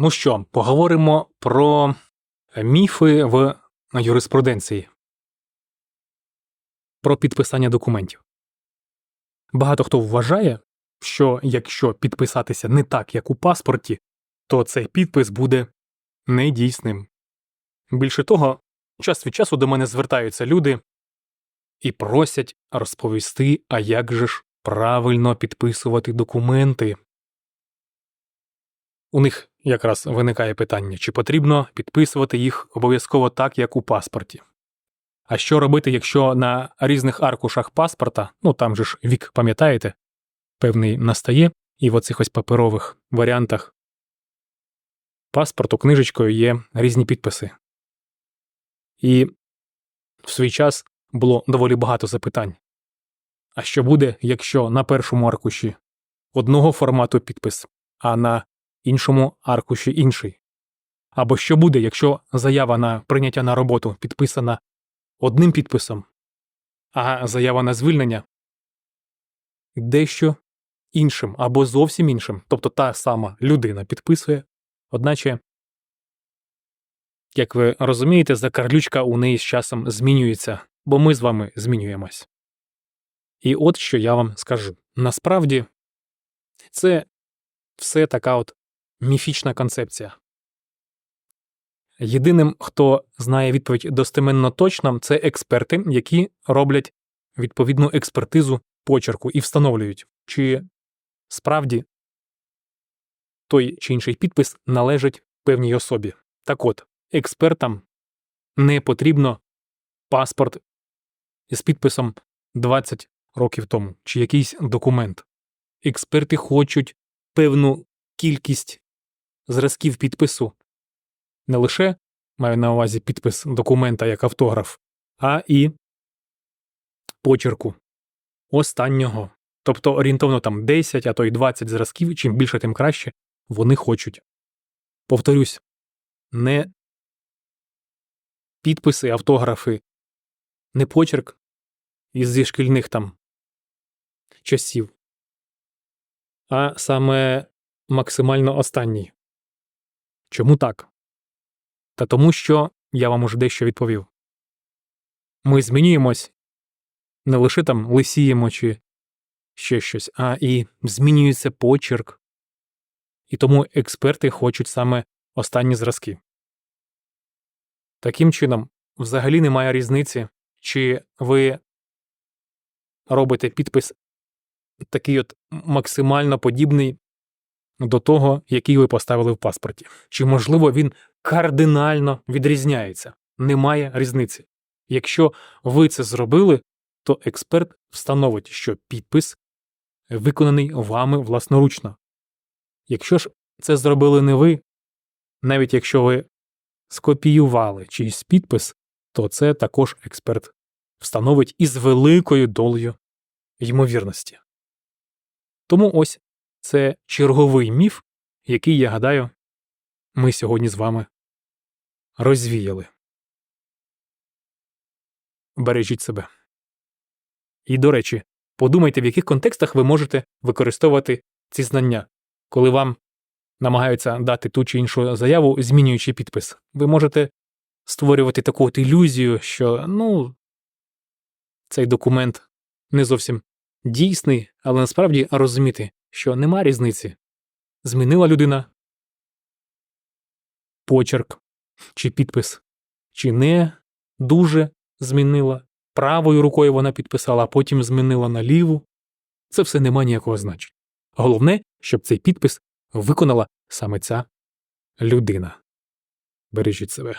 Ну що, поговоримо про міфи в юриспруденції, про підписання документів. Багато хто вважає, що якщо підписатися не так, як у паспорті, то цей підпис буде недійсним. Більше того, час від часу до мене звертаються люди і просять розповісти, а як же ж правильно підписувати документи. У них якраз виникає питання, чи потрібно підписувати їх обов'язково так, як у паспорті. А що робити, якщо на різних аркушах паспорта, ну там же ж вік, пам'ятаєте, певний настає, і в оцих ось паперових варіантах паспорту книжечкою є різні підписи. І в свій час було доволі багато запитань. А що буде, якщо на першому аркуші одного формату підпис, а на іншому аркуші інший? Або що буде, якщо заява на прийняття на роботу підписана одним підписом, а заява на звільнення дещо іншим або зовсім іншим, тобто та сама людина підписує, одначе, як ви розумієте, закарлючка у неї з часом змінюється, бо ми з вами змінюємось. І от що я вам скажу. Насправді, це все така от міфічна концепція. Єдиним, хто знає відповідь достеменно точно, це експерти, які роблять відповідну експертизу почерку і встановлюють, чи справді той чи інший підпис належить певній особі. Так от, експертам не потрібно паспорт із підписом 20 років тому, чи якийсь документ. Експерти хочуть певну кількість зразків підпису не лише маю на увазі підпис документа як автограф, а і почерку останнього. Тобто орієнтовно там 10, а то й 20 зразків, чим більше, тим краще, вони хочуть. Повторюсь, не підписи, автографи, не почерк із зі шкільних там часів, а саме максимально останній. Чому так? Та тому, що я вам уже дещо відповів. Ми змінюємось не лише там лисіємо чи ще щось, а і змінюється почерк. І тому експерти хочуть саме останні зразки. Таким чином, взагалі немає різниці, чи ви робите підпис такий от максимально подібний до того, який ви поставили в паспорті. Чи, можливо, він кардинально відрізняється? Немає різниці. Якщо ви це зробили, то експерт встановить, що підпис виконаний вами власноручно. Якщо ж це зробили не ви, навіть якщо ви скопіювали чийсь підпис, то це також експерт встановить із великою долею ймовірності. Тому ось це черговий міф, який, я гадаю, ми сьогодні з вами розвіяли. Бережіть себе. І, до речі, подумайте, в яких контекстах ви можете використовувати ці знання, коли вам намагаються дати ту чи іншу заяву, змінюючи підпис. Ви можете створювати таку от ілюзію, що, ну, цей документ не зовсім дійсний, але насправді розуміти, що нема різниці. Змінила людина почерк чи підпис, чи не дуже змінила. Правою рукою вона підписала, а потім змінила на ліву. Це все не має ніякого значення. Головне, щоб цей підпис виконала саме ця людина. Бережіть себе.